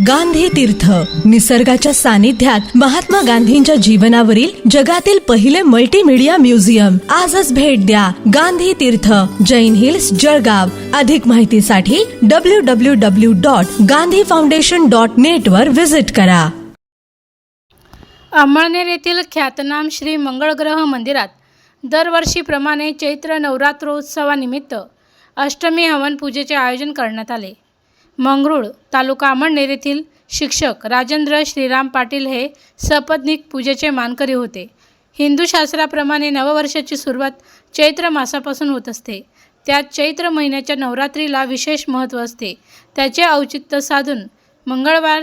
गांधी तीर्थ. निसर्गाच्या सानिध्यात महात्मा गांधींच्या जीवनावरील जगातील पहिले मल्टीमीडिया म्युझियम आजच भेट द्या गांधी तीर्थ. जैन हिल्स जळगाव. अधिक माहितीसाठी W W W dot Gandhi foundation dot net वर व्हिजिट करा. अमळनेर येथील ख्यातनाम श्री मंगळग्रह मंदिरात दरवर्षीप्रमाणे चैत्र नवरात्रोत्सवानिमित्त अष्टमी हवन पूजेचे आयोजन करण्यात आले. मंगरुळ तालुका अमळनेर येथील शिक्षक राजेंद्र श्रीराम पाटील हे सपत्नीक पूजेचे मानकरी होते. हिंदू शास्त्राप्रमाणे नववर्षाची सुरुवात चैत्र मासापासून होत असते. त्यात चैत्र महिन्याच्या नवरात्रीला विशेष महत्त्व असते. त्याचे औचित्य साधून मंगळवार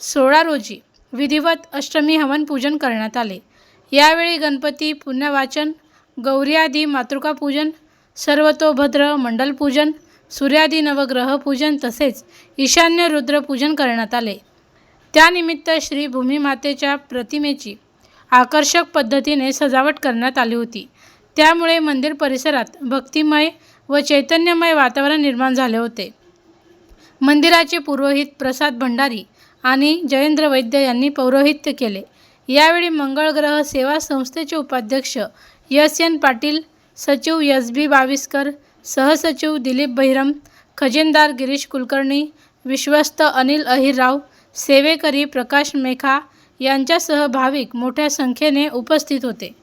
सोळा रोजी विधिवत अष्टमी हवन पूजन करण्यात आले. यावेळी गणपती पुण्यवाचन गौरी आदी मातृकापूजन सर्वतोभद्र मंडलपूजन सूर्यादी नवग्रह पूजन तसेच ईशान्य रुद्र पूजन करण्यात आले. त्यानिमित्त श्री भूमीमातेच्या प्रतिमेची आकर्षक पद्धतीने सजावट करण्यात आली होती. त्यामुळे मंदिर परिसरात भक्तिमय व चैतन्यमय वातावरण निर्माण झाले होते. मंदिराचे पुरोहित प्रसाद भंडारी आणि जयेंद्र वैद्य यांनी पौरोहित्य केले. यावेळी मंगळग्रह सेवा संस्थेचे उपाध्यक्ष यस एन पाटील सचिव एस बी बाविस्कर सहसचिव दिलीप बहिरम खजिनदार गिरीश कुलकर्णी विश्वस्त अनिल अहिरराव सेवेकरी प्रकाश मेखा यांच्यासह भाविक मोठ्या संख्येने उपस्थित होते.